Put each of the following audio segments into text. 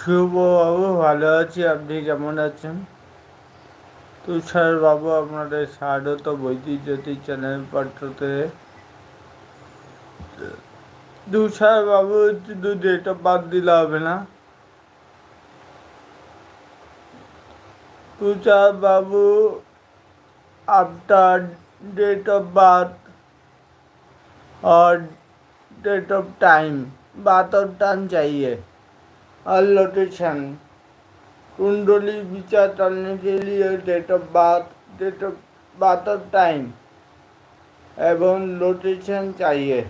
শুভ বাবু ভালো আছি আপনি কেমন আছেন তুষার বাবু আপনাদের স্বাগত বৈদিক জ্যোতি চ্যানেল পাঠতে তুষার বাবু শুধু ডেট অফ বার্থ দিলে হবে না তুষার বাবু आफ्टर डेट ऑफ बर्थ और डेट ऑफ टाइम बात और टाइम चाहिए और लोकेशन कुंडली विचार करने के लिए date of birth date of birth of time एवं लोकेशन चाहिए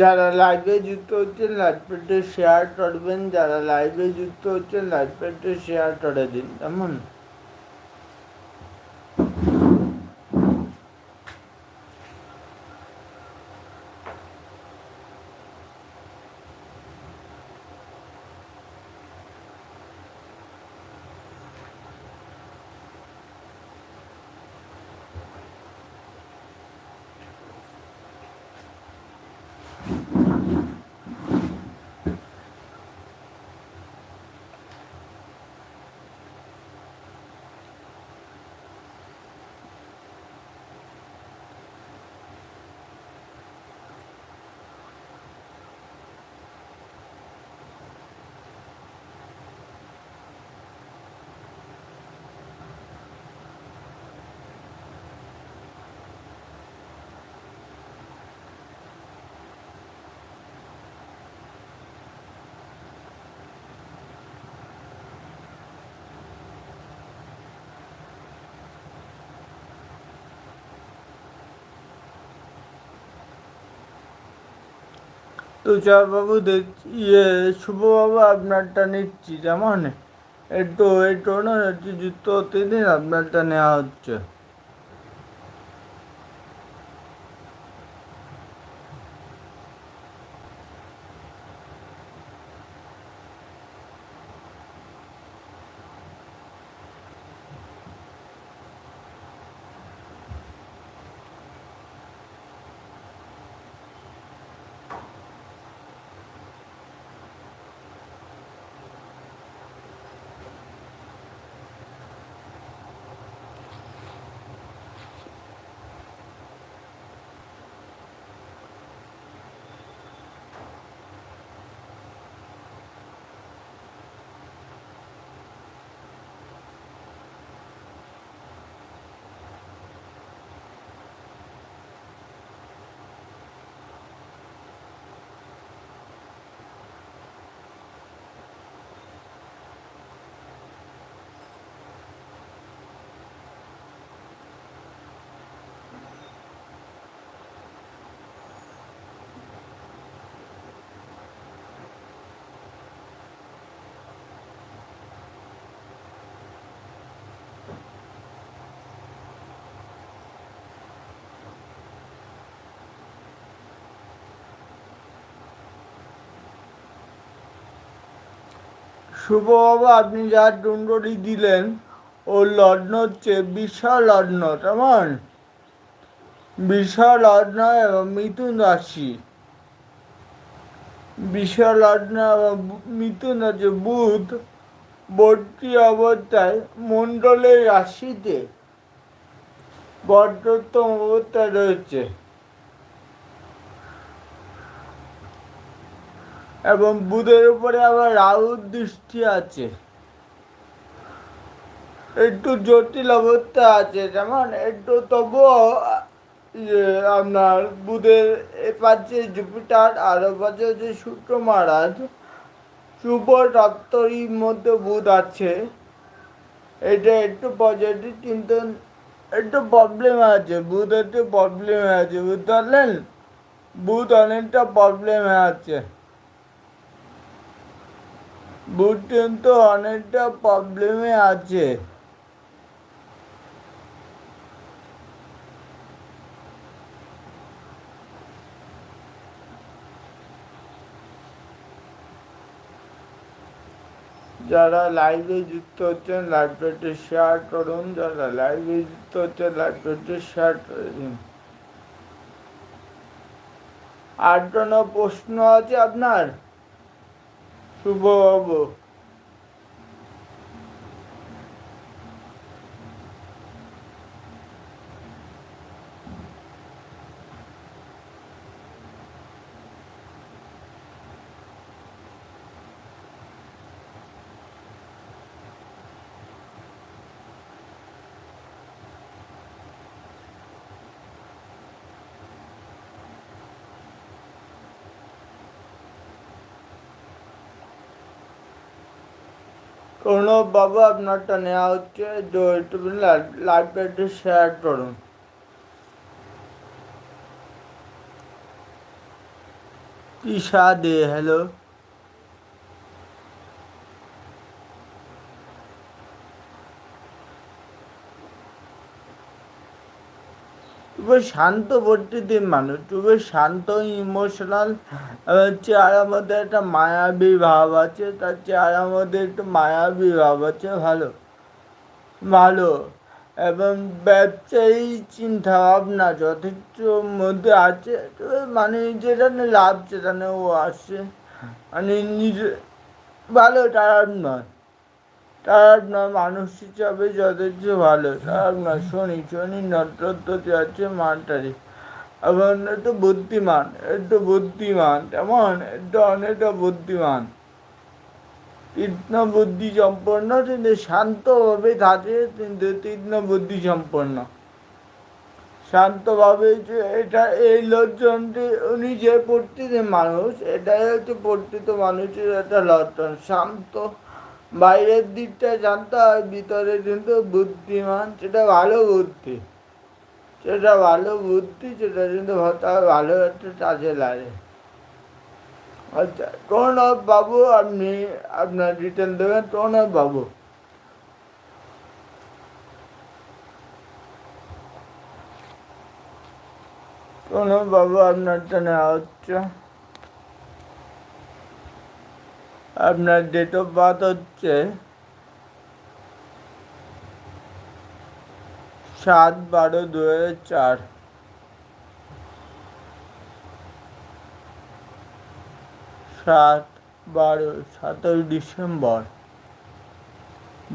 যারা লাইভে যুক্ত হচ্ছেন পেটে শেয়ার করবেন। যারা লাইভে যুক্ত হচ্ছেন পেটে শেয়ার করে দিন। কেমন? তুষারবাবু দেখ ইয়ে শুভবাবু আপনারটা নিচ্ছি যেমন একটু একটু না হচ্ছে যুক্ত হতে দিন আপনারটা নেওয়া হচ্ছে। শুভবাবু আপনি যা ডুন্ডরি দিলেন ও লগ্ন হচ্ছে বিশাল লগ্ন, কেমন? বিশাল লগ্ন এবং মিথুন রাশি। বিশাল লগ্ন এবং মিথুন রাশি বুধ। বর্তি অবস্থায় মণ্ডলের রাশিতে। বর্তোত্তম অবস্থায় রয়েছে। এবং বুধের উপরে আবার রাহুর দৃষ্টি আছে। একটু জটিল অবস্থা আছে, যেমন একটু তবুও ইয়ে আপনার বুধের পাচ্ছে জুপিটার, আর পাচ্ছে যে শুক্র মহারাজ, শুভ দপ্তরির মধ্যে বুধ আছে। এটা একটু পজিটিভ কিন্তু একটু প্রবলেম আছে, বুধ একটু প্রবলেম আছে, বুঝতে পারলেন? বুধ অনেকটা প্রবলেমে আছে। বুধ কিন্তু অনেকটা প্রবলেমে আছে। যারা লাইভে যুক্ত হচ্ছেন লাইভটা শেয়ার করুন। যারা লাইভে যুক্ত হচ্ছেন লাইভটা শেয়ার করে দিন। আর কোনো প্রশ্ন আছে আপনার? শুভবাবু কোনো বাবু আপনারটা নেওয়া হচ্ছে তো একটু লাইভটা একটু শেয়ার করুন ঈশা দে হ্যালো খুবই শান্ত প্রকৃতির মানুষ খুবই শান্ত ইমোশনাল চেহারার মধ্যে একটা মায়াবী ভাব আছে, তার চেহারার মধ্যে একটু মায়াবী ভাব আছে, ভালো ভালো, এবং ব্যবসায়ী চিন্তা ভাবনা যথেষ্ট মধ্যে আছে মানে যেটা লাভ সেটা ও আসছে মানে নিজে, ভালো, তার নয়। তার নয় মানুষ হিসাবে যথেষ্ট ভালো। তার নয় শনি শনি নক্ষত্রতে আছে, মানটারি। এবং একটু বুদ্ধিমান একটু বুদ্ধিমান তেমন একটু অনেকটা বুদ্ধিমান। তীক্ষ্ণ বুদ্ধি সম্পন্ন, কিন্তু শান্তভাবে থাকে, কিন্তু তীক্ষ্ণ বুদ্ধি সম্পন্ন। শান্তভাবে যে এটা, এই লক্ষণটি উনি যে পরিচিত মানুষ, এটাই হচ্ছে পরিচিত মানুষের একটা লক্ষণ। শান্ত বাইরের দিকটা জানতে হয়, ভিতরে কিন্তু বুদ্ধিমান, সেটা ভালো বুদ্ধি। সেটা ভালো বুদ্ধি, সেটা কিন্তু ভালো একটা কাজে লাগে। আচ্ছা প্রণব বাবু, আপনি আপনার রিটার্ন দেবেন, প্রণব বাবু। প্রণব বাবু আপনারটা নেওয়া হচ্ছে আপনার ডেট অফ বার্থ হচ্ছে, সাত বারো দু হাজার চার। সাত বারো সাতই ডিসেম্বর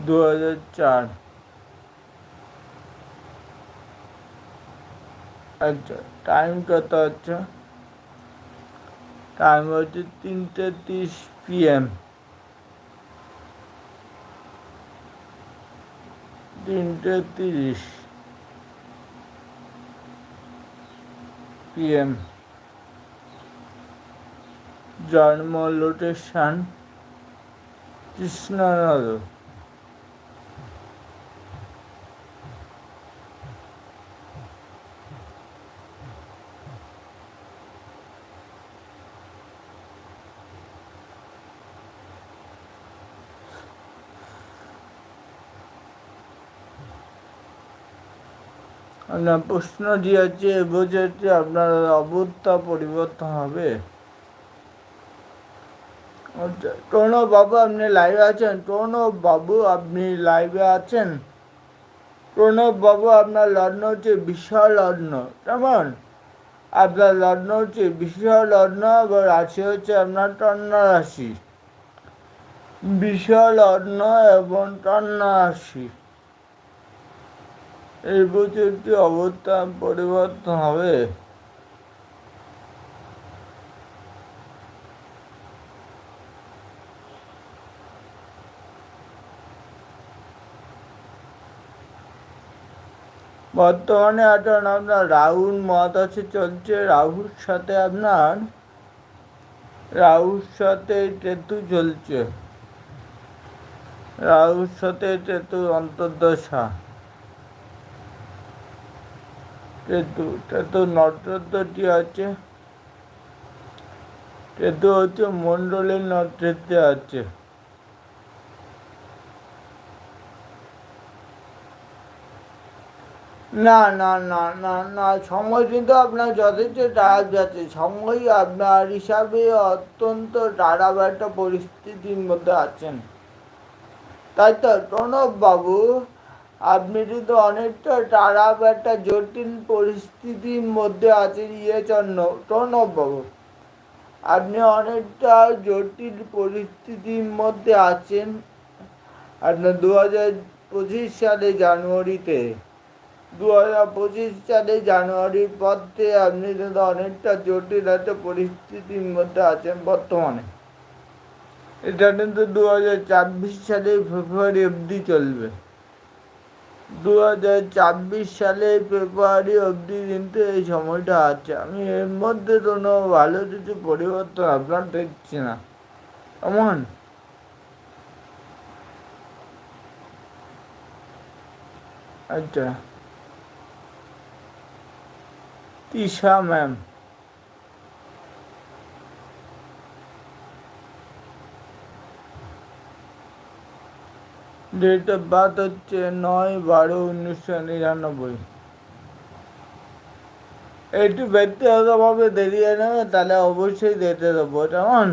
দু হাজার চার। আচ্ছা টাইম কত হচ্ছে? টাইম হচ্ছে তিনটে তিরিশ। পিএম তিনটে তিরিশ। পিএম জন্ম লোটেশন কৃষ্ণনগর। আপনার প্রশ্নটি হচ্ছে এবছরটি আপনার অবস্থা পরিবর্তন হবে। আচ্ছা বাবু, আপনি লাইভে আছেন? প্রণব বাবু, আপনি লাইভে আছেন? প্রণব বাবু, আপনার লগ্ন হচ্ছে বিশাল লগ্ন, কেমন? আপনার লগ্ন হচ্ছে বিশাল লগ্ন এবং রাশি হচ্ছে আপনার টন্না রাশি। বিশাল লগ্ন এবং টন্না রাশি। এই বছরটি অবস্থান পরিবর্তন হবে। বর্তমানে এখন আপনার রাহুল মহাদশে চলছে রাহুর সাথে আপনার, রাহুর সাথে কেতু চলছে। রাহুর সাথে কেতু অন্তর্দশা। নক্ষত্রটি আছে। হচ্ছে আছে। না না না না না সময় কিন্তু আপনার যথেষ্ট টায়ার যাচ্ছে সময় আপনার হিসাবে অত্যন্ত টায়াব একটা পরিস্থিতির মধ্যে আছেন। তাই তো প্রণব বাবু আপনি কিন্তু অনেকটা টায়াব একটা জটিল পরিস্থিতির মধ্যে আছেন ইয়ে জন্য প্রণব বাবু আপনি অনেকটা জটিল পরিস্থিতির মধ্যে আছেন। আপনার দু হাজার পঁচিশ সালে জানুয়ারিতে দু হাজার পঁচিশ সালে জানুয়ারির পর থেকে আপনি কিন্তু অনেকটা জটিল একটা পরিস্থিতির মধ্যে আছেন বর্তমানে। এটা কিন্তু দু হাজার ছাব্বিশ সালে ফেব্রুয়ারি অবধি চলবে। দু হাজার ছাব্বিশ সালে ফেব্রুয়ারি অবধি কিন্তু এই সময়টা আছে। আমি এর মধ্যে কোনো ভালো কিছু পরিবর্তন আপনার দেখছি না। কেমন আচ্ছা। Tisha ma'am. Date of birth হচ্ছে নয় বারো উনিশশো নিরানব্বই। একটু ব্যক্তিগতভাবে দেরিয়ে নেবে, তাহলে অবশ্যই দিতে দেবো কেমন?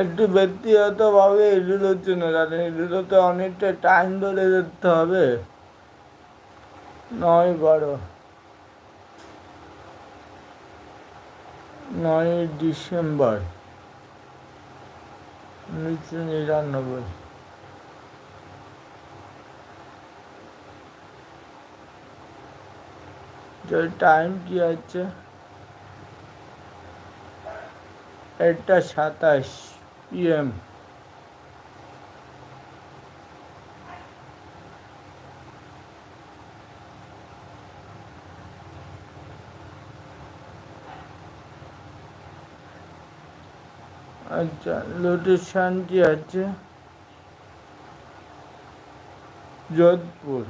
একটু ব্যক্তিগতভাবে এগুলোর জন্য কারণ এগুলোতে অনেকটা টাইম ধরে যেতে হবে। নয় বারো। নয় ডিসেম্বর। উনিশশো নিরানব্বই। টাইম কি আছে একটা সাতাশ পিএম আচ্ছা লোকেশনটি আছে যোধপুর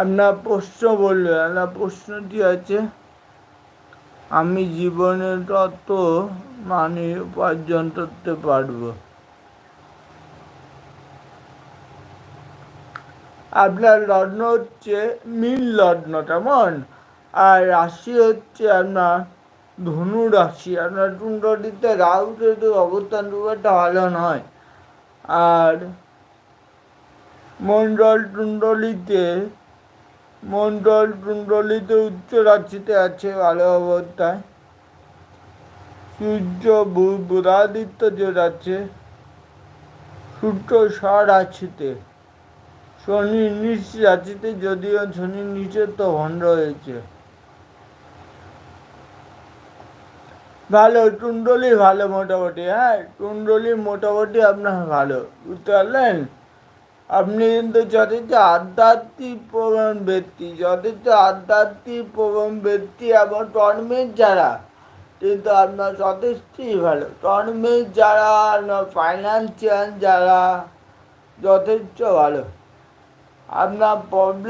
আপনার প্রশ্ন বলল আপনার প্রশ্নটি আছে? আমি জীবনে তত মানে উপার্জন করতে পারব। আপনার লগ্ন হচ্ছে মিল লগ্ন, কেমন? আর রাশি হচ্ছে আপনার ধনু রাশি। আপনার টুন্ডলিতে রাহু কেতু অবস্থান খুব একটা ভালো নয়। আর মন্ডল টুন্ডলিতে মন্ডল কুণ্ডলিতে উচ্চ রাশিতে আছে ভালো অবস্থায়। সূর্য বুধাদিত্য যে আছে সূর্য রাশিতে শনি নিচ রাশিতে যদিও শনি নিচে তো ভণ্ড হয়েছে। ভালো টুন্ডলি ভালো মোটামুটি হ্যাঁ টুন্ডলি মোটামুটি আপনার ভালো, বুঝতে পারলেন? আপনি কিন্তু যথেষ্ট আধ্যাত্মিক প্রবণ ব্যক্তি, যথেষ্ট আধ্যাত্মিক প্রবণ ব্যক্তি এবং টর্মের যারা, কিন্তু আপনার যথেষ্টই ভালো। টর্মের যারা, আপনার ফাইন্যান্সিয়াল যারা, যথেষ্ট ভালো। আপনার প্রবলেম